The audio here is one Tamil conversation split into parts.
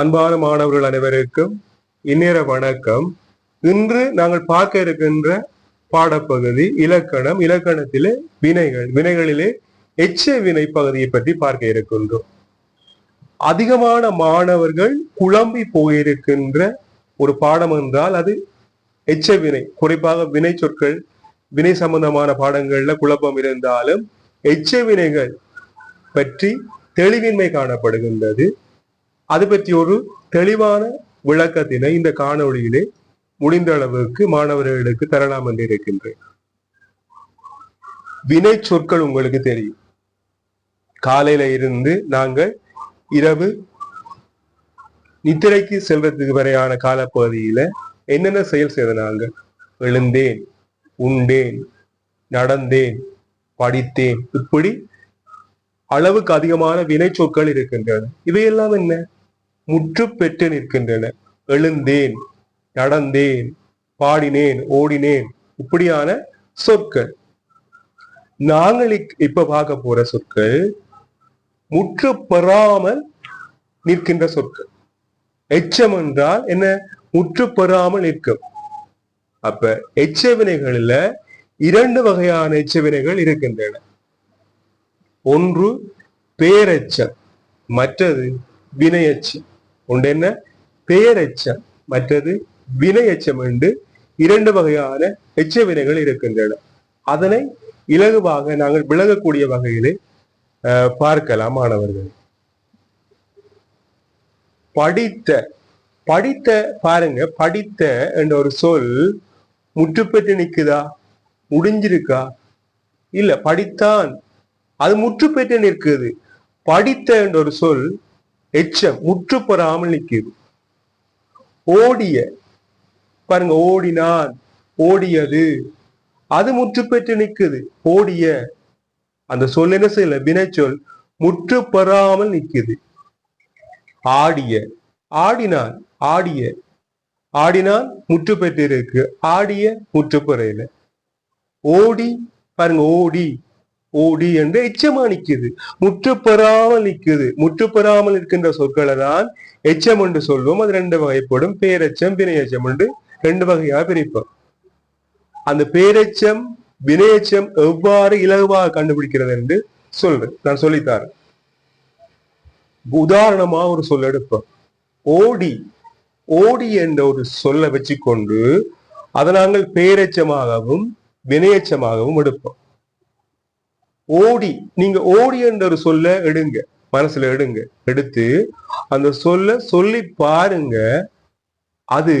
அன்பான மாணவர்கள் அனைவருக்கும் இந்நேர வணக்கம். இன்று நாங்கள் பார்க்க இருக்கின்ற பாடப்பகுதி இலக்கணம் இலக்கணத்திலே வினைகள் வினைகளிலே எச்ச வினை பகுதியை பற்றி பார்க்க இருக்கின்றோம். அதிகமான மாணவர்கள் குழம்பி போயிருக்கின்ற ஒரு பாடம் என்றால் அது எச்ச வினை. குறிப்பாக வினை சொற்கள் வினை சம்பந்தமான பாடங்கள்ல குழப்பம் இருந்தாலும் எச்ச வினைகள் பற்றி தெளிவின்மை காணப்படுகின்றது. அது பற்றி ஒரு தெளிவான விளக்கத்தினை இந்த காணொளியிலே முடிந்த அளவுக்கு மாணவர்களுக்கு தரலாம் என்று இருக்கின்றேன். வினை சொற்கள் உங்களுக்கு தெரியும். காலையில இருந்து நாங்கள் இரவு நித்திரைக்கு செல்வதற்கு வரையான காலப்பகுதியில என்னென்ன செயல் செய்த நாங்கள் எழுந்தேன் உண்டேன் நடந்தேன் படித்தேன் இப்படி அளவுக்கு அதிகமான வினை சொற்கள் இருக்கின்றன. இவையெல்லாம் என்ன? முற்று பெற்று நிற்கின்றன. எழுந்தேன் நடந்தேன் பாடினேன் ஓடினேன். இப்படியான சொற்கள். நாங்கள் இப்ப பார்க்க போற சொற்கள் முற்று பெறாமல் நிற்கின்ற சொற்கள். எச்சம் என்றால் என்ன? முற்று பெறாமல் நிற்கும். அப்ப எச்ச வினைகள்ல இரண்டு வகையான எச்ச வினைகள் இருக்கின்றன. ஒன்று பேரெச்சம் மற்றது வினையச்சம். ஒன்று என்ன பேரெச்சம் மற்றது வினையச்சம் என்று இரண்டு வகையான எச்ச வினைகள் இருக்கின்றன. அதனை இலகுவாக நாங்கள் விலகக்கூடிய வகையிலே பார்க்கலாம் மாணவர்கள். படித்த படித்த பாருங்க படித்த என்ற ஒரு சொல் முற்றுப்பெற்று நிக்குதா முடிஞ்சிருக்கா? இல்ல படித்தான். அது முற்றுப்பெற்று நிற்குது. படித்த என்ற ஒரு சொல் எச்சம் முற்று பெறாமல் நிற்குது ஓடிய பாருங்க ஓடினான் ஓடியது. அது முற்று பெற்று நிற்குது. ஓடிய அந்த சொல் என்ன செய்யல? வினைச்சொல். முற்று பெறாமல் நிற்குது. ஆடிய ஆடினான் ஆடிய. ஆடினான் முற்று பெற்றிருக்கு. ஆடிய முற்று பெறையில ஓடி பாருங்க ஓடி. ஓடி என்று எச்சமா நிக்குது முற்று பெறாமல் நிக்குது முற்று பெறாமல் இருக்கின்ற சொற்களை தான் எச்சம் என்று சொல்வோம். அது ரெண்டு வகைப்படும். பேரெச்சம் வினையச்சம் என்று ரெண்டு வகையாக பிரிப்போம். அந்த பேரெச்சம் வினையச்சம் எவ்வாறு இலகுவாக கண்டுபிடிக்கிறது என்று சொல்றேன். நான் சொல்லித்தாரேன் உதாரணமா ஒரு சொல் எடுப்போம். ஓடி. ஓடி என்ற ஒரு சொல்லை வச்சுக்கொண்டு அதை நாங்கள் பேரெச்சமாகவும் வினையச்சமாகவும் எடுப்போம். ஓடி நீங்க ஓடி என்ற ஒரு சொல்ல எடுங்க. மனசுல எடுங்க. எடுத்து அந்த சொல்ல சொல்லி பாருங்க. அது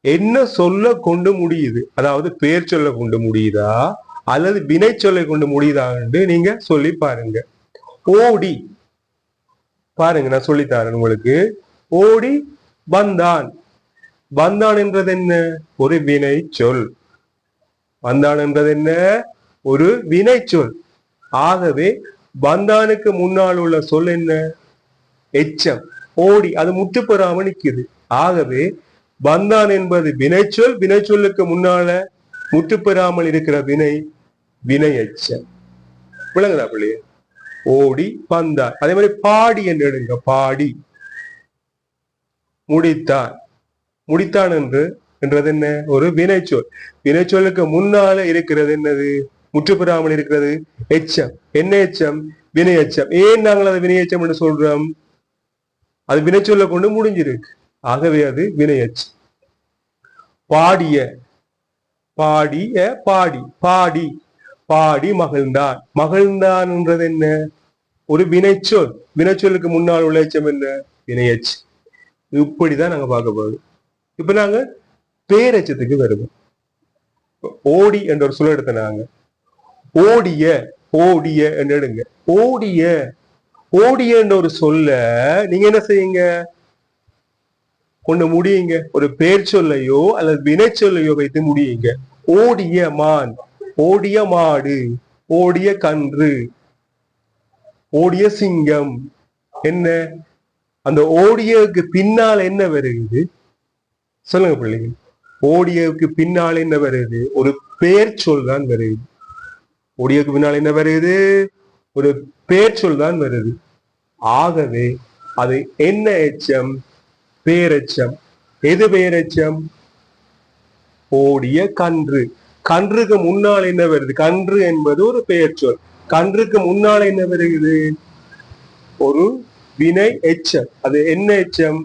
என்ன சொல்ல கொண்டு முடியுது? அதாவது பேர் சொல்ல கொண்டு முடியுதா? அல்லது வினை சொல்லை கொண்டு முடியுதான்னு நீங்க சொல்லி பாருங்க. ஓடி. பாருங்க நான் சொல்லித்தரேன் உங்களுக்கு. ஓடி வந்தான். வந்தான் என்றது என்ன? ஒரு வினை சொல் வந்தான் என்றது என்ன? ஒரு வினை சொல் ஆகவே பந்தானுக்கு முன்னால் உள்ள சொல் என்ன? எச்சம். ஓடி அது முற்று பெறாம நிக்குது ஆகவே பந்தான் என்பது வினைச்சொல் வினைச்சொல்லுக்கு முன்னால முற்று பெறாமல் இருக்கிற வினை வினை எச்சம். விளங்குதா பிள்ளைய? ஓடி பந்தார். அதே மாதிரி பாடி என்று எடுங்க பாடி. முடித்தான் முடித்தான் என்று என்றது என்ன? ஒரு வினைச்சொல் வினைச்சொல்லுக்கு முன்னால இருக்கிறது என்னது? முற்று பெறாமல் இருக்கிறது. எச்சம். என்ன எச்சம்? வினை எச்சம் ஏன் நாங்கள் அதை வினை எச்சம் என்று சொல்றோம்? அது வினைச்சொல்ல கொண்டு முடிஞ்சிருக்கு. ஆகவே அது வினை எச்சம் பாடிய பாடிய பாடி பாடி பாடி மகிழ்ந்தான். மகிழ்ந்தான் என்றது என்ன? ஒரு வினைச்சொல். வினைச்சொல்லுக்கு முன்னால் உள்ள எச்சம் என்ன? வினையச்சு இப்படிதான் நாங்க பார்க்க போறோம் இப்ப நாங்க பேரெச்சத்துக்கு வருவோம். ஓடி என்ற ஒரு சொல்ல எடுத்த நாங்க. ஓடிய ஓடிய என்று எடுங்க ஓடிய ஓடியன்ற ஒரு சொல்ல நீங்க என்ன செய்யுங்க? கொண்டு முடியுங்க. ஒரு பேர் சொல்லையோ அல்லது வினை சொல்லையோ வைத்து முடியுங்க. ஓடிய மான் ஓடிய மாடு ஓடிய கன்று ஓடிய சிங்கம். என்ன? அந்த ஓடியவுக்கு பின்னால் என்ன வருகிறது? சொல்லுங்க பிள்ளைங்க ஓடியவுக்கு பின்னால் என்ன வருது ஒரு பேர் சொல் தான் வருது ஒடியக்கு பின்னால் என்ன வருது ஒரு பேர்ச்சொல் தான் வருது. ஆகவே அது என்ன எச்சம்? பேரெச்சம். எது பேரெச்சம்? ஓடிய கன்று. கன்றுக்கு முன்னால் என்ன வருது? கன்று என்பது ஒரு பெயர்ச்சொல் கன்றுக்கு முன்னால் என்ன வருகிறது? ஒரு வினை எச்சம். அது என்ன எச்சம்?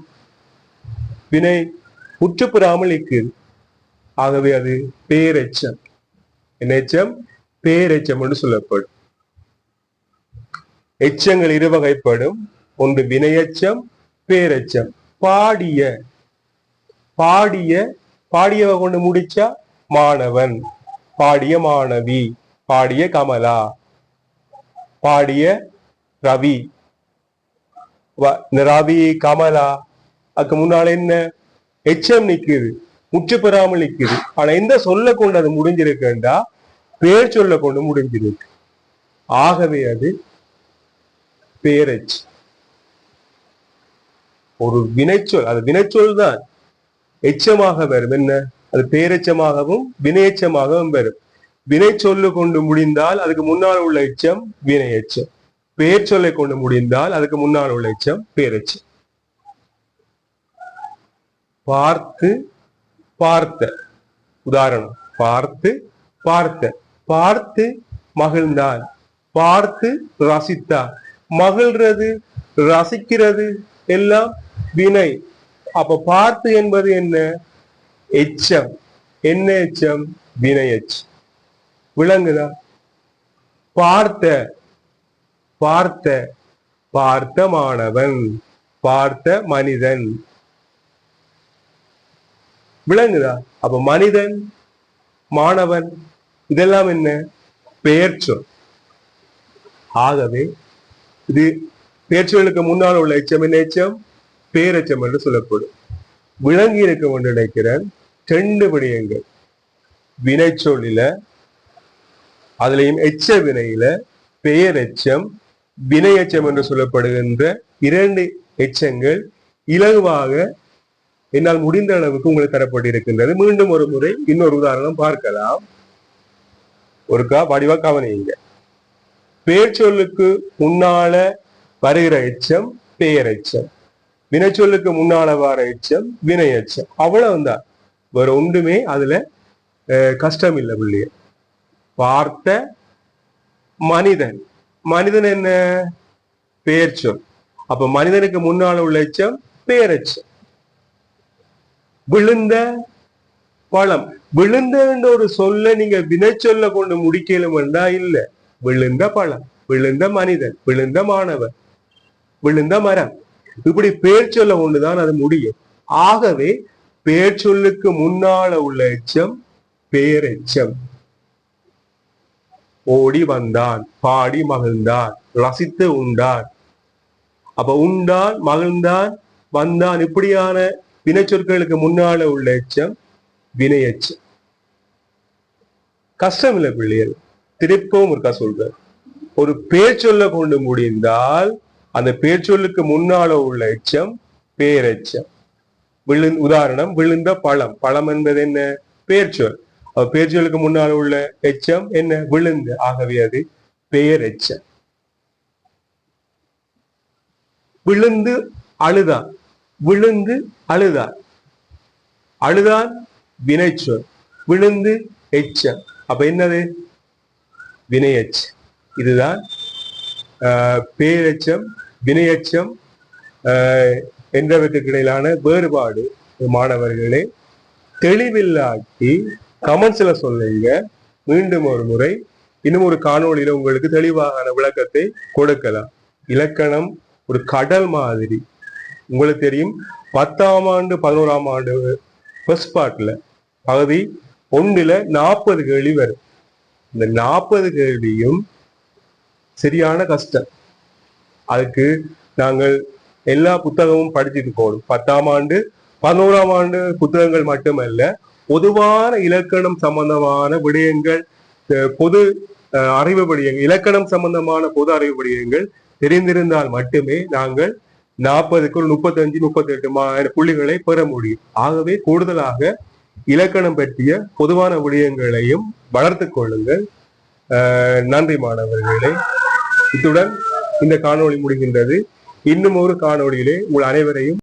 வினை முற்றுப்பெறாமல் நிற்குது ஆகவே அது பேரெச்சம். என்ன எச்சம்? பேரெச்சம் என்று சொல்லப்படும். எச்சங்கள் இரு வகைப்படும் ஒன்று வினையச்சம் பேரெச்சம். பாடிய பாடிய பாடியவை கொண்டு முடிச்சா மாணவன். பாடிய மாணவி பாடிய கமலா. பாடிய ரவி. வ- இந்த ரவி கமலா அதுக்கு முன்னால என்ன? எச்சம் நிக்குது முற்று பெறாமல் நிக்குது. ஆனா எந்த சொல்ல கொண்டு அது முடிஞ்சிருக்குண்டா பேர் சொல்ல கொண்டு முடிஞ்சிருக்கு ஆகவே அது பேரச். ஒரு வினைச்சொல் அது வினைச்சொல் தான். எச்சமாக வரும் என்ன? அது பேரெச்சமாகவும் வினையச்சமாகவும் வரும். வினை சொல்லு கொண்டு முடிந்தால் அதுக்கு முன்னால் உள்ள எச்சம் வினை எச்சம் பேர் சொல்லை கொண்டு முடிந்தால் அதுக்கு முன்னால் உள்ள எச்சம் பேரெச்சம் பார்த்து பார்த்த. உதாரணம் பார்த்து பார்த்த. பார்த்து மகிழ்ந்தான் பார்த்து ரசித்தார் மகிழ்றது ரசிக்கிறது எல்லாம் வினை. அப்ப பார்த்து என்பது என்ன? எச்சம். என்ன எச்சம்? வினை எச்சம். விளங்குதா? பார்த்த. பார்த்த. பார்த்த மாணவன் பார்த்த மனிதன். விளங்குதா? அப்ப மனிதன் மாணவன் இதெல்லாம் என்ன? பெயர் சொல் ஆகவே இது பெயர்ச்சொல்லுக்கு முன்னால் உள்ள எச்சம் என்ன எச்சம்? பேரெச்சம் என்று சொல்லப்படும். விளங்கி இருக்க என்று நினைக்கிறேன் ரெண்டு விடயங்கள். வினைச்சொல்லில அதுலயும் எச்ச வினையில பெயர் எச்சம் வினை எச்சம் என்று சொல்லப்படுகின்ற இரண்டு எச்சங்கள் இலகுவாக என்னால் முடிந்த அளவுக்கு உங்களுக்கு தரப்பட்டிருக்கின்றது. மீண்டும் ஒரு முறை இன்னொரு உதாரணம் பார்க்கலாம். ஒருக்கா வடிவா கவனியுங்க. பேர்ச்சொல்லுக்கு முன்னால வருகிற எச்சம் பெயர் எச்சம். வினைச்சொல்லுக்கு முன்னால வர எச்சம் வினை எச்சம். அவ்வளவுதான். வேற ஒன்றுமே அதுல அஹ், கஷ்டம் இல்லை பிள்ளைய பார்த்த மனிதன். மனிதன் என்ன? பெயர் சொல் அப்ப மனிதனுக்கு முன்னால உள்ள எச்சம் பெயரெச்சம் விழுந்த பழம் விழுந்த ஒரு சொல்ல நீங்க வினைச்சொல்ல கொண்டு முடிக்கலுமெண்டா இல்ல. விழுந்த பழம் விழுந்த மனிதன் விழுந்த மாணவர் விழுந்த மரம். இப்படி பேர் சொல்ல கொண்டுதான் அது முடியும். ஆகவே பேர் சொல்லுக்கு முன்னால உள்ள எச்சம் பேரெச்சம் ஓடி வந்தான் பாடி மகிழ்ந்தான் ரசித்து உண்டான். அப்ப உண்டான் மகிழ்ந்தான் வந்தான் இப்படியான வினைச்சொற்களுக்கு முன்னால உள்ள எச்சம் வினையச்சு. கஷ்டம் இல்லை பிள்ளைகள் திருப்பவும் இருக்கா சொல்ற ஒரு பேச்சொல்ல கொண்டு முடிந்தால் அந்த பேச்சொல்லுக்கு முன்னால உள்ள எச்சம் பேரெச்சம். விழு உதாரணம் விழுந்த பழம். பழம் என்பது என்ன? பேர்ச்சொல். பேர்ச்சொலுக்கு முன்னால் உள்ள எச்சம் என்ன? விழுந்து. ஆகவே அது பெயர் எச்சம் விழுந்து அழுதான். விழுந்து அழுதான். அழுதான் வினைச்சொல். விழுந்து எச்சம். அப்ப என்னது? வினையச்சம் இதுதான் ஆஹ், பேரெச்சம் வினையச்சம் ஆஹ், என்றவற்றுக்கு இடையிலான வேறுபாடு மாணவர்களே. தெளிவில்லாட்டி கமெண்ட்ஸ்ல சொல்லுங்க. மீண்டும் ஒரு முறை இன்னும் ஒரு காணொளியில உங்களுக்கு தெளிவான விளக்கத்தை கொடுக்கலாம். இலக்கணம் ஒரு கடல் மாதிரி. உங்களுக்கு தெரியும் பத்தாம் ஆண்டு பதினோராம் ஆண்டு ஃபர்ஸ்ட் பார்ட்ல பகுதி ஒன்றுல நாற்பது கேள்வி வரும். இந்த நாற்பது கேள்வியும் சரியான கஷ்டம். அதுக்கு நாங்கள் எல்லா புத்தகமும் படிச்சுட்டு போகணும். பத்தாம் ஆண்டு பதினோராம் ஆண்டு புத்தகங்கள் மட்டுமல்ல பொதுவான இலக்கணம் சம்பந்தமான விடயங்கள் பொது அஹ், அறிவு விடயங்கள் இலக்கணம் சம்பந்தமான பொது அறிவு விடயங்கள் தெரிந்திருந்தால் மட்டுமே நாங்கள் நாற்பதுக்குள் முப்பத்தஞ்சு முப்பத்தெட்டு மா புள்ளிகளை பெற முடியும். ஆகவே கூடுதலாக இலக்கணம் பற்றிய பொதுவான விடயங்களையும் வளர்த்துக் கொள்ளுங்கள். நன்றி மாணவர்களே. இத்துடன் இந்த காணொளி முடிகின்றது. இன்னும் ஒரு காணொளியிலே உங்கள் அனைவரையும்